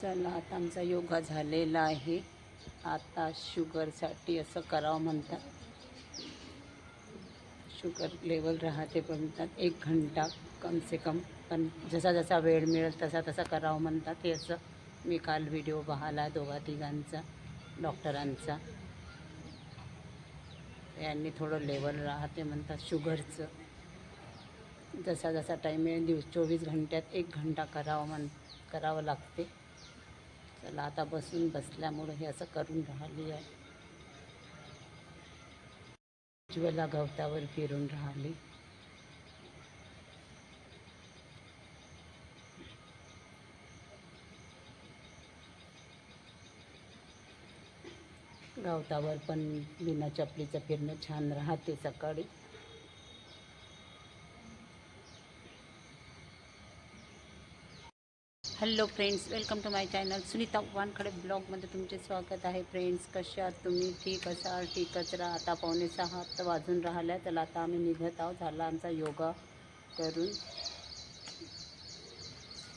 चला आता आमचा योगा झालेला आहे. आता शुगरसाठी असं करावं म्हणतात. शुगर लेवल राहते म्हणतात एक घंटा कम से कम. पण जसा जसा वेळ मिळेल तसा तसा करावं म्हणतात. हे असं मी काल व्हिडिओ पाहिला दोघा तिघांचा डॉक्टरांचा यांनी थोडं लेवल राहते म्हणतात शुगरचं जसा जसा टाईम मिळेल दिवस चोवीस घंट्यात एक घंटा करावं म्हण करावं लागते. चला आता बसून बसल्यामुळं हे असं करून राहिली आहे. उज्ज्वला गवतावर फिरून राहिली. गवतावर पण बिना चपलीचं फिरणं छान राहते सकाळी. Hello friends welcome to my channel Sunita Wankhade ब्लॉगमध्ये तुमचे स्वागत आहे. फ्रेंड्स कशा आहात तुम्ही? ठीक असाल ठीकच राहा? आता पावणे सहा तर वाजून राहिल्या. तर आता आम्ही निघत आहोत. झाला आमचा योगा करून.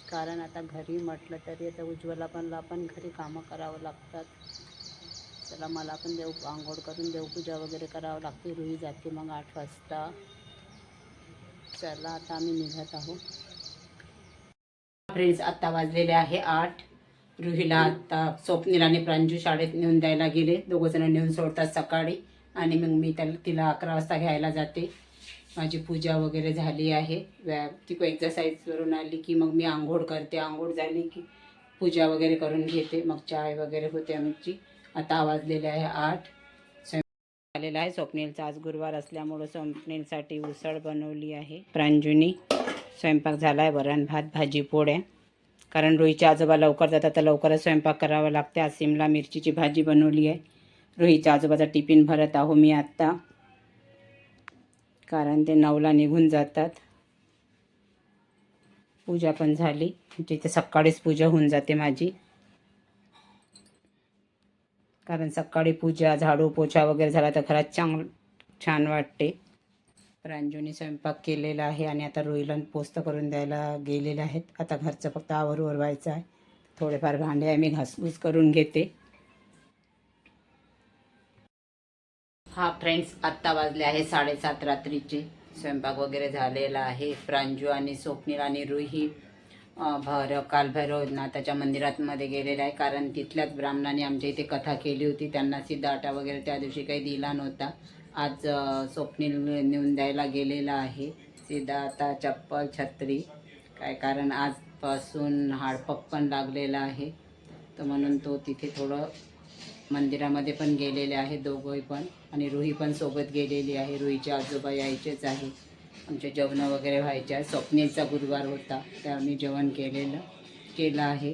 कारण आता घरी म्हटलं तरी आता उज्ज्वला पणला पण घरी कामं करावं लागतात. चला मला पण देव आंघोळ करून देवपूजा वगैरे करावं लागते. रुई जाते मग आठ वाजता. चला आता आम्ही निघत आहोत. फ्रेंड्स आत्ता वाजलेले आहे आठ. रुहीला आत्ता स्वप्नील आणि प्रांजू शाळेत नेऊन द्यायला गेले. दोघंजणं नेऊन सोडतात सकाळी. आणि मग मी त्याला तिला अकरा वाजता घ्यायला जाते. माझी पूजा वगैरे झाली आहे. व्या ती एक्झरसाईजवरून आली की मग मी आंघोळ करते. आंघोळ झाली की पूजा वगैरे करून घेते. मग चाय वगैरे होते आमची. आता वाजलेले आहे आठ. आलेला झालेला आहे. स्वप्नीलचा आज गुरुवार असल्यामुळं स्वप्नीलसाठी उसळ बनवली आहे प्रांजूनी. स्वयंपाक झाला आहे वरण भात भाजी पोळ्या. कारण रोहीचे आजोबा लवकर जातात तर लवकरच स्वयंपाक करावा लागते. आज सिमला मिरचीची भाजी बनवली आहे. रोहीच्या आजोबाचा टिफिन भरत आहो मी आत्ता कारण ते नऊला निघून जातात. पूजा पण झाली. म्हणजे तिथे सकाळीच पूजा होऊन जाते माझी. कारण सकाळी पूजा झाडू पोछा वगैरे झाला तर घरात चांग छान वाटते. रांजूने स्वयंपाक केलेला आहे आणि आता रोईला पोस्त करून द्यायला गेलेले आहेत. आता घरचं फक्त आवर ओरवायचं आहे. थोडेफार भांडे आम्ही मी घासघूस करून घेते. हा फ्रेंड्स आत्ता वाजले आहे साडेसात रात्रीचे. स्वयंपाक वगैरे झालेला आहे. प्रांजू आणि स्वप्नील आणि रुही भैरव कालभैरवनाथाच्या मंदिरात मध्ये गेलेला आहे. कारण तिथल्याच ब्राह्मणाने आमच्या इथे कथा केली होती. त्यांना सिद्धाटा वगैरे त्या दिवशी काही दिला नव्हता. आज स्वप्नील नेऊन द्यायला गेलेला आहे. सिद्धार्था चप्पल छत्री. काय कारण आजपासून हाडपक पण लागलेला आहे. तर म्हणून तो तिथे थोडं मंदिरामध्ये पण गेलेले आहे दोघंही पण. आणि रुही पण सोबत गेलेली आहे. रुहीचे आजोबा यायचेच आहे. आमचे जेवणं वगैरे व्हायचे आहे. स्वप्नीलचा गुरुवार होता. त्या आम्ही जेवण केलेलं केलं आहे.